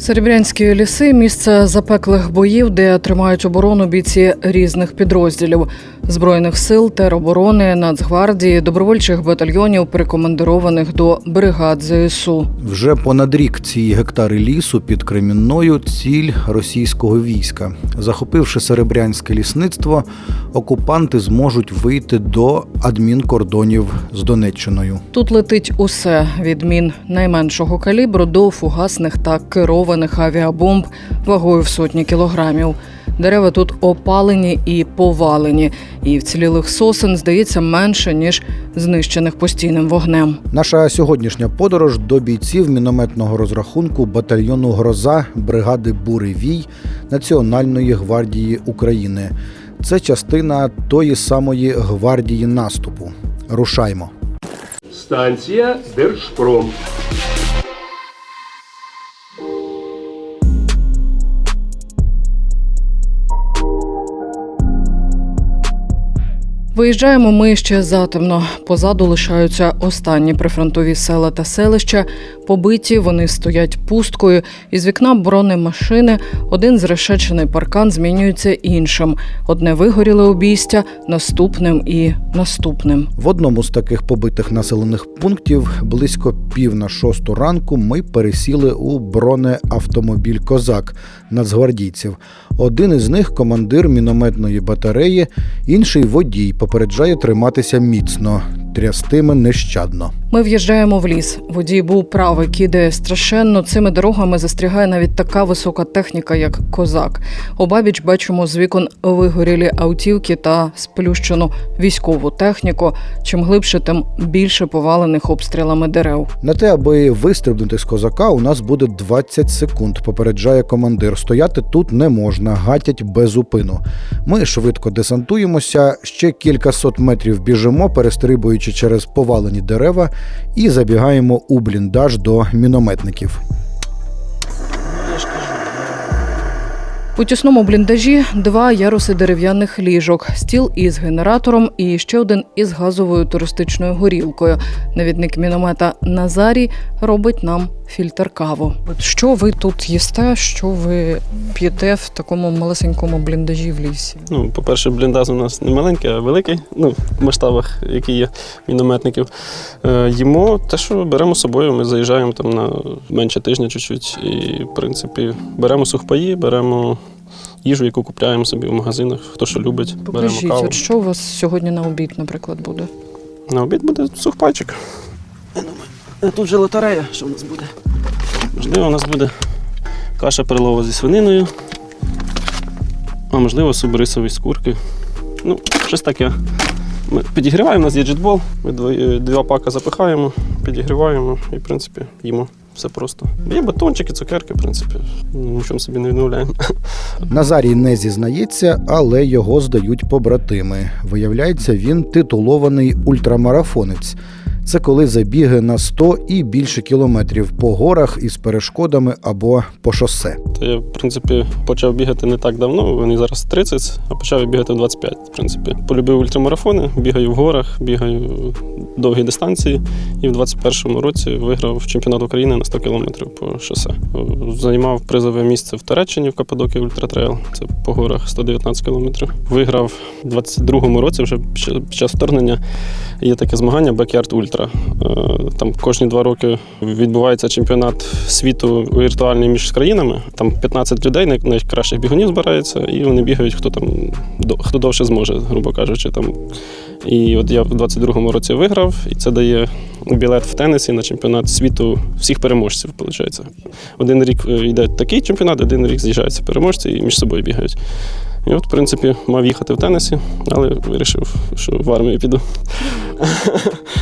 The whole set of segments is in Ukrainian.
Серебрянські ліси місце запеклих боїв, де тримають оборону бійці різних підрозділів збройних сил, тероборони, Нацгвардії, добровольчих батальйонів, прикомандированих до бригад ЗСУ. Вже понад рік ці гектари лісу під Кремінною ціль російського війська. Захопивши серебрянське лісництво, окупанти зможуть вийти до адмінкордонів з Донеччиною. Тут летить усе від мін найменшого калібру до фугасних та керованих авіабомб вагою в сотні кілограмів. Дерева тут опалені і повалені, і вцілілих сосен здається менше ніж знищених постійним вогнем. Наша сьогоднішня подорож до бійців мінометного розрахунку батальйону Гроза бригади Бурий Вій Національної гвардії України. Це частина тої самої гвардії наступу. Рушаймо. Станція Держпром. Виїжджаємо ми ще затемно. Позаду лишаються останні прифронтові села та селища. Побиті вони стоять пусткою. Із вікна бронемашини один зрешечений паркан змінюється іншим. Одне вигоріле обійстя, наступним і наступним. В одному з таких побитих населених пунктів близько пів на шосту ранку ми пересіли у бронеавтомобіль Козак нацгвардійців. Один із них командир мінометної батареї, інший водій попереджає триматися міцно, трястиме нещадно. Ми в'їжджаємо в ліс. Водій був правий, кидає страшенно. Цими дорогами застрягає навіть така висока техніка, як козак. Обабіч бачимо з вікон вигорілі автівки та сплющену військову техніку. Чим глибше, тим більше повалених обстрілами дерев. На те, аби вистрибнути з козака, у нас буде 20 секунд. Попереджає командир. Стояти тут не можна, гатять без упину. Ми швидко десантуємося, ще кількасот метрів біжимо, перестрибуючи через повалені дерева, і забігаємо у бліндаж до мінометників. У тісному бліндажі два яруси дерев'яних ліжок, стіл із генератором і ще один із газовою туристичною горілкою. Навідник міномета Назарій робить нам фільтр каву. Що ви тут їсте? Що ви п'єте в такому малесенькому бліндажі в лісі? Ну, по-перше, бліндаж у нас не маленький, а великий, ну, в масштабах, які є мінометників. Е, їмо те, що беремо з собою. Ми заїжджаємо там на менше тижня чуть-чуть. І, в принципі, беремо сухпаї, беремо їжу, яку купляємо собі в магазинах, хто що любить, Покажіть, беремо каву. от що у вас сьогодні на обід, наприклад, буде? На обід буде сухпайчик. Тут же лотерея, що в нас буде? Можливо, у нас буде каша перлова зі свининою, а можливо, суп рисовий з курки. Ну, щось таке. Ми підігріваємо, у нас є джетбол, ми е, два пака запихаємо, підігріваємо і, в принципі, їмо. Все просто. Є батончики, цукерки, в принципі. Нічого собі не відмовляємо. Назарій не зізнається, але його здають побратими. Виявляється, він титулований ультрамарафонець. Це коли забіги на 100 і більше кілометрів по горах із перешкодами або по шосе. То я, в принципі, почав бігати не так давно, вони зараз 30, а почав бігати в 25, в принципі. Полюбив ультрамарафони, бігаю в горах, бігаю довгі дистанції. І в 21-му році виграв чемпіонат України на 100 кілометрів по шосе. Займав призове місце в Туреччині в Каппадокії Ультратрейл. Це по горах 119 кілометрів. Виграв в 22-му році, вже під час вторгнення. Є таке змагання Backyard Ultra. Е, Там кожні два роки відбувається чемпіонат світу віртуальний між країнами. Там 15 людей, найкращих бігунів збирається, і вони бігають, хто там хто довше зможе, грубо кажучи. Там. І от я в 22-му році виграв, і це дає білет в тенісі на чемпіонат світу всіх переможців. Виходить. Один рік е, йде такий чемпіонат, один рік з'їжджаються переможці і між собою бігають. І от, в принципі, мав їхати в тенісі, але вирішив, що в армію піду.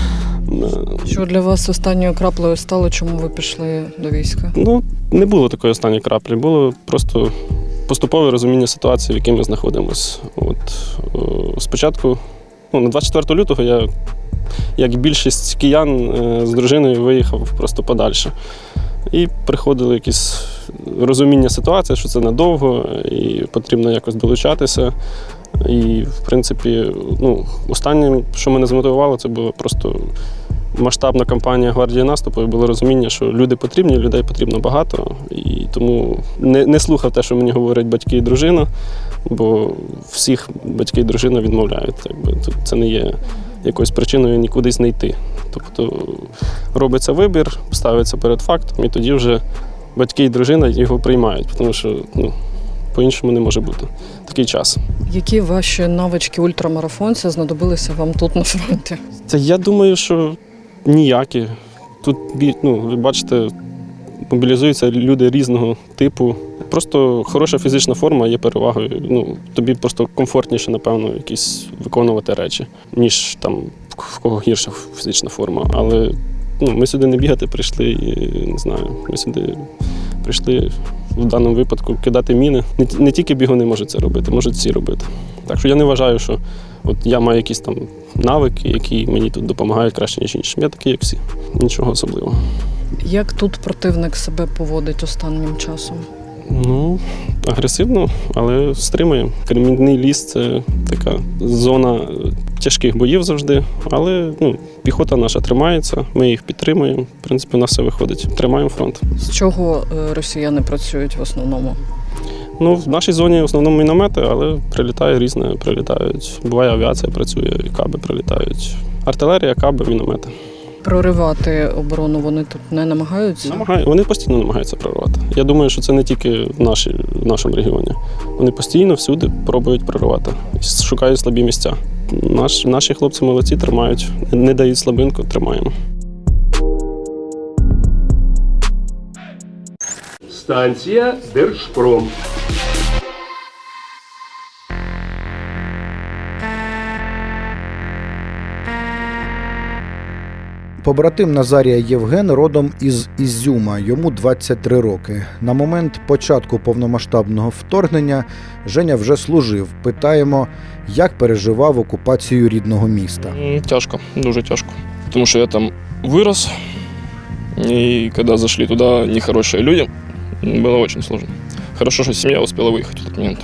Що для вас останньою краплею стало, чому ви пішли до війська? Ну, не було такої останньої краплі, було просто поступове розуміння ситуації, в якій ми знаходимося. От, е, спочатку, ну, на 24 лютого я, як більшість киян, е, з дружиною виїхав просто подальше. І приходило якесь розуміння ситуації, що це надовго, і потрібно якось долучатися. І, в принципі, ну, останнім, що мене змотивувало, це було просто масштабна кампанія гвардії наступу. І було розуміння, що люди потрібні, людей потрібно багато. І тому не, не слухав те, що мені говорять батьки і дружина, бо всіх батьки і дружина відмовляють. Якби тут це не є якоюсь причиною нікудись не йти. Тобто робиться вибір, ставиться перед фактом, і тоді вже батьки і дружина його приймають, тому що ну, по-іншому не може бути такий час. Які ваші навички ультрамарафонця знадобилися вам тут на фронті? Та я думаю, що ніякі. Тут ну, бачите, мобілізуються люди різного типу. Просто хороша фізична форма є перевагою. Ну, тобі просто комфортніше, напевно, якісь виконувати речі, ніж там в кого гірша фізична форма. Але ну, ми сюди не бігати прийшли, і, не знаю, ми сюди прийшли в даному випадку кидати міни. Не, не тільки бігуни можуть це робити, можуть всі робити. Так що я не вважаю, що от я маю якісь там навики, які мені тут допомагають краще, ніж іншим. Я такий, як всі. Нічого особливого. Як тут противник себе поводить останнім часом? Ну, агресивно, але стримує. Кремінний ліс це така зона е, тяжких боїв завжди. Але ну, піхота наша тримається, ми їх підтримуємо. В принципі, у нас все виходить. Тримаємо фронт. З чого е, росіяни працюють в основному? Ну, в нашій зоні в основному міномети, але прилітає різне, прилітають. Буває авіація працює, і каби прилітають. Артилерія, каби, міномети. Проривати оборону вони тут не намагаються. Намагає, вони постійно намагаються прорвати. Я думаю, що це не тільки в, нашій, в нашому регіоні. Вони постійно всюди пробують прорвати і шукають слабі місця. Наш, наші хлопці молодці тримають, не дають слабинку, тримаємо. Станція Держпром. Побратим Назарія Євген родом із Ізюма, йому 23 роки. На момент початку повномасштабного вторгнення Женя вже служив. Питаємо, як переживав окупацію рідного міста. М, Тяжко, дуже тяжко. Тому що я там вырос, и когда зашли туда нехорошие люди, м, было очень сложно. Хорошо, что семья успела выехать в тот момент.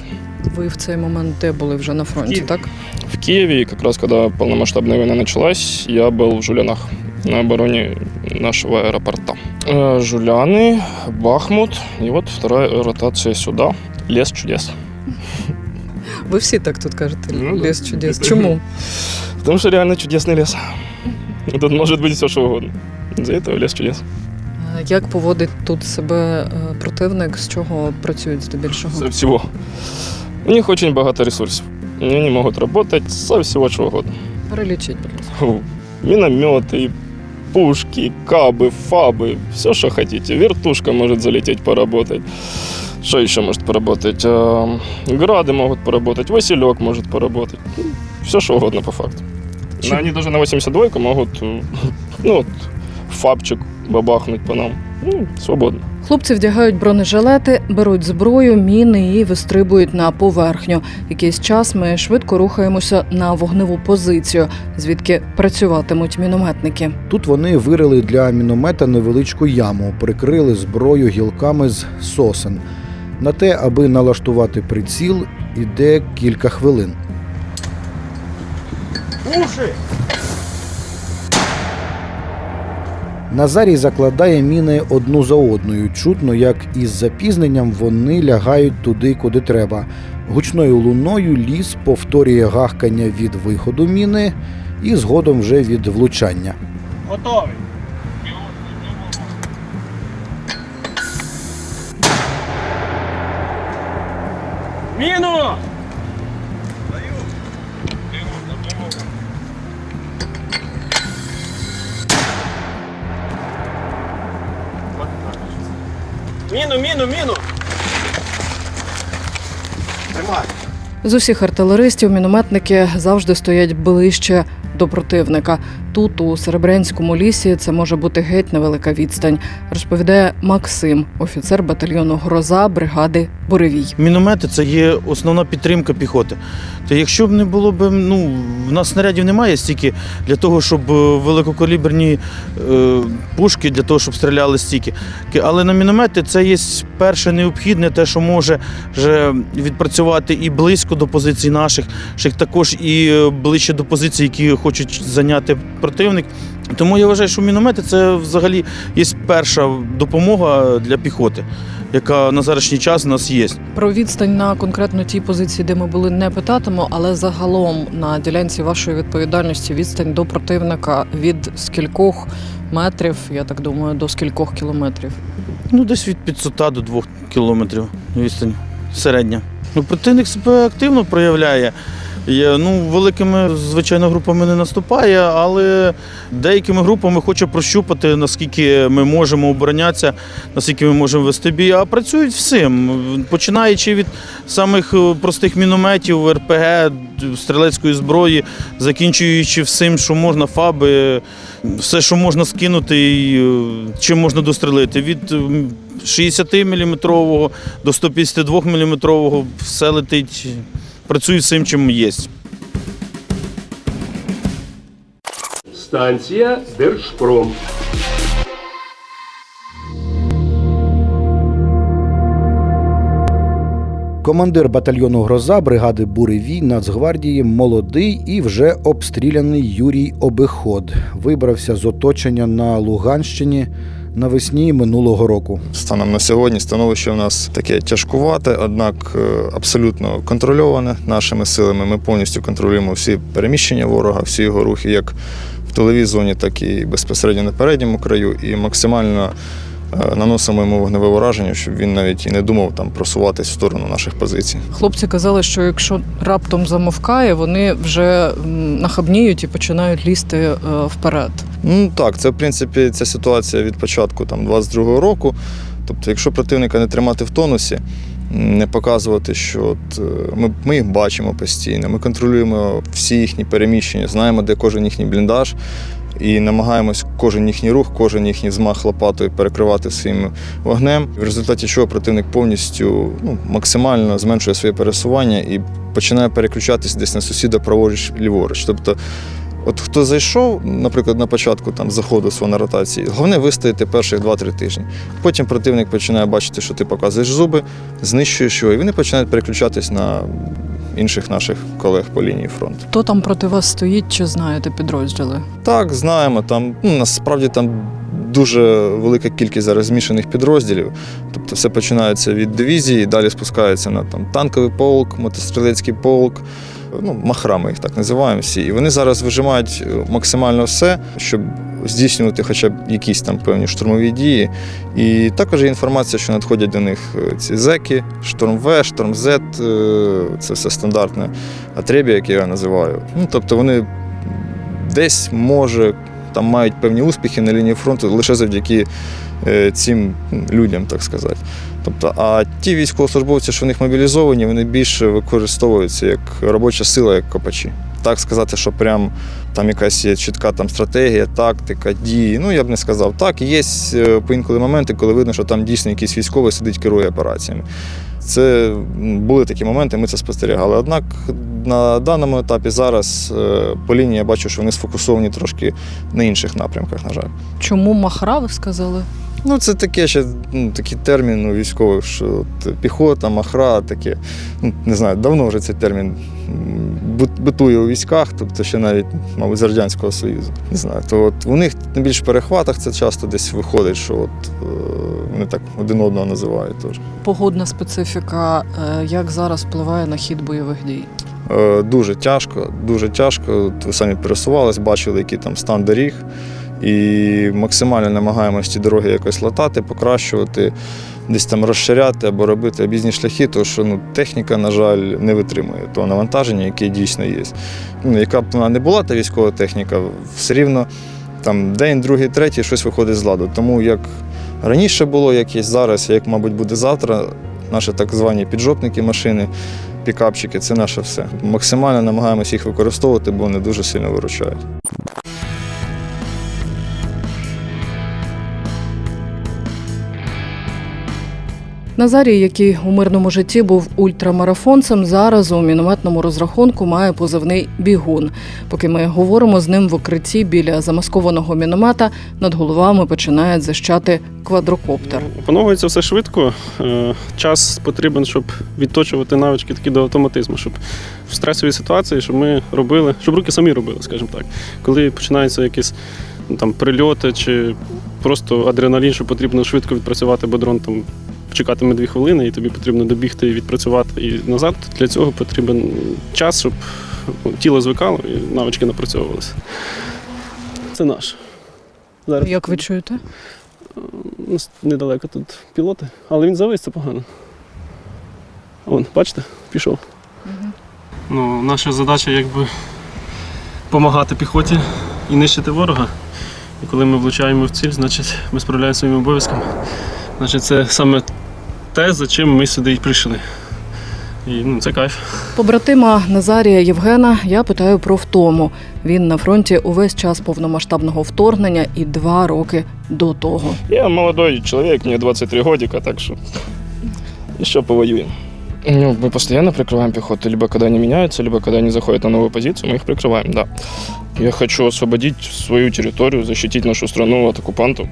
Ви в цей момент де були вже на фронті, Київ. так? В Киеве, и как раз когда полномасштабная война началась, я был в Жулянах на обороне нашего аэропорта. Э, Жуляны, Бахмут, и вот вторая ротация сюда. Лес чудес. Ви всі так тут кажете, Ну, да. ліс чудес. Чому? Потому что реально чудесный лес. Тут может быть все, что угодно. За этого лес чудес. А Як поводить тут себе е, противник, з чого працюють здебільшого? Со всего. У них очень багато ресурсов. Они могут работать со всего чего угодно. Перелічіть, будь ласка. Фу. Минометы, пушки, кабы, фабы, все, что хотите. Вертушка может залететь, поработать. Что еще может поработать? А, Грады могут поработать, Василек может поработать. Все, что угодно по факту. Но они даже на 82 могут, э, ну, вот, фабчик бабахнуть по нам. Свободно. Хлопці вдягають бронежилети, беруть зброю, міни і вистрибують на поверхню. Якийсь час ми швидко рухаємося на вогневу позицію, звідки працюватимуть мінометники. Тут вони вирили для міномета невеличку яму, прикрили зброю гілками з сосен. На те, аби налаштувати приціл, іде кілька хвилин. Назарій закладає міни одну за одною. Чутно, як із запізненням вони лягають туди, куди треба. Гучною луною ліс повторює гахкання від виходу міни і згодом вже від влучання. Міну! Міну, міну, міну! З усіх артилеристів мінометники завжди стоять ближче до противника. Тут, у Серебрянському лісі, це може бути геть невелика відстань, розповідає Максим, офіцер батальйону Гроза бригади Буревій. Міномети це є основна підтримка піхоти. То якщо б не було б, ну, в нас снарядів немає стільки для того, щоб е, великокаліберні е, пушки, для того, щоб стріляли стільки. Але на міномети це є перше необхідне, те, що може вже відпрацювати і близько до позицій наших, ще також і е, ближче до позицій, які хочуть зайняти противник. Тому я вважаю, що міномети це взагалі є перша допомога для піхоти, яка на зарашній час у нас є. Про відстань на конкретно тій позиції, де ми були, не питатиму, але загалом на ділянці вашої відповідальності відстань до противника від скількох метрів, я так думаю, до скількох кілометрів. Ну, десь від 500 до 2 кілометрів відстань середня. Ну, противник себе активно проявляє. Є, ну, великими, звичайно, групами не наступає, але деякими групами хоче прощупати, наскільки ми можемо оборонятися, наскільки ми можемо вести бій. А працюють всім, починаючи від самих е, простих мінометів, РПГ, стрілецької зброї, закінчуючи всім, що можна, фаби, все, що можна скинути і е, чим можна дострелити. Від м, 60-мм до 152 мм все летить, працює всім, чим є. Станція Держпром. Командир батальйону Гроза бригади Буревій Нацгвардії молодий і вже обстріляний Юрій Обиход. Вибрався з оточення на Луганщині навесні минулого року. Станом на сьогодні становище у нас таке тяжкувате, однак е, абсолютно контрольоване нашими силами. Ми повністю контролюємо всі переміщення ворога, всі його рухи, як в телевізоні, зоні, так і безпосередньо на передньому краю, і максимально наносимо йому вогневе ураження, щоб він навіть і не думав там просуватись в сторону наших позицій. Хлопці казали, що якщо раптом замовкає, вони вже нахабніють і починають лізти е, вперед. Ну так, це в принципі ця ситуація від початку там 22-го року. Тобто, якщо противника не тримати в тонусі, не показувати, що от, е, ми, ми їх бачимо постійно, ми контролюємо всі їхні переміщення, знаємо, де кожен їхній бліндаж, і намагаємось кожен їхній рух, кожен їхній змах лопатою перекривати своїм вогнем. В результаті чого противник повністю ну, максимально зменшує своє пересування і починає переключатись десь на сусіда праворуч ліворуч. Тобто От хто зайшов, наприклад, на початку там заходу свого на ротації, головне вистояти перших 2-3 тижні. Потім противник починає бачити, що ти показуєш зуби, знищуєш його, і вони починають переключатись на інших наших колег по лінії фронту. Хто там проти вас стоїть, чи знаєте підрозділи? Так, знаємо, там ну, насправді там дуже велика кількість зараз змішаних підрозділів. Тобто все починається від дивізії, далі спускається на там, танковий полк, мотострілецький полк. Ну, махра їх так називаємо всі. І вони зараз вижимають е, максимально все, щоб здійснювати хоча б якісь там певні штурмові дії. І також є інформація, що надходять до них е, ці зеки, шторм В, шторм З, е, це все стандартне атребія, яке я називаю. Ну, тобто вони десь може там мають певні успіхи на лінії фронту лише завдяки цим людям, так сказати. Тобто, а ті військовослужбовці, що в них мобілізовані, вони більше використовуються як робоча сила, як копачі. Так сказати, що прям там якась є чітка там стратегія, тактика, дії. Ну я б не сказав. Так, є е, поінколи моменти, коли видно, що там дійсно якийсь військовий сидить, керує операціями. Це були такі моменти, ми це спостерігали. Однак на даному етапі зараз е, по лінії я бачу, що вони сфокусовані трошки на інших напрямках, на жаль. Чому махра, ви сказали? Ну, це таке ще ну, такий термін у військових, що от, піхота, махра, таке. Ну, не знаю, давно вже цей термін битує у військах, тобто ще навіть, мабуть, з Радянського Союзу. Не знаю. То от у них на більш перехватах це часто десь виходить, що от, е, вони так один одного називають теж. Погодна специфіка, е, як зараз впливає на хід бойових дій? Е, Дуже тяжко, дуже тяжко. Ви самі пересувались, бачили, який там стан доріг. І максимально намагаємося ті дороги якось латати, покращувати, десь там розширяти або робити об'їзні шляхи, тому що ну, техніка, на жаль, не витримує того навантаження, яке дійсно є. Ну, яка б вона не була, та військова техніка, все рівно там день, другий, третій щось виходить з ладу. Тому як раніше було, як є зараз, як, мабуть, буде завтра, наші так звані піджопники машини, пікапчики це наше все. Максимально намагаємося їх використовувати, бо вони дуже сильно виручають. Назарій, який у мирному житті був ультрамарафонцем, зараз у мінометному розрахунку має позивний бігун. Поки ми говоримо з ним в укритті біля замаскованого міномета, над головами починає зищати квадрокоптер. Опановується все швидко. Е, Час потрібен, щоб відточувати навички такі до автоматизму, щоб в стресовій ситуації, щоб ми робили, щоб руки самі робили, скажімо так. Коли починаються якісь ну, там прильоти чи просто адреналін, що потрібно швидко відпрацювати, бо дрон там чекатиме дві хвилини, і тобі потрібно добігти відпрацювати і назад. Для цього потрібен час, щоб ну, тіло звикало і навички напрацьовувалися. Це наш. Зараз Як ви чуєте? нас недалеко тут пілоти, але він завис, це погано. Вон, бачите, пішов. Ну, наша задача якби допомагати піхоті і нищити ворога. І коли ми влучаємо в ціль, значить ми справляємося своїми обов'язками. Значить, це саме те, за чим ми сюди і прийшли. І ну, це кайф. Побратима Назарія Євгена я питаю про втому. Він на фронті увесь час повномасштабного вторгнення і два роки до того. Я молодой человек, мне 23 годика, так что еще повоюем. Ну, мы постоянно прикрываем пехоту, либо когда они меняются, либо когда они заходят на новую позицию, мы их прикрываем, да. Я хочу освободить свою территорию, защитить нашу страну от оккупантов.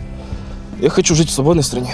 Я хочу жить в свободной стране.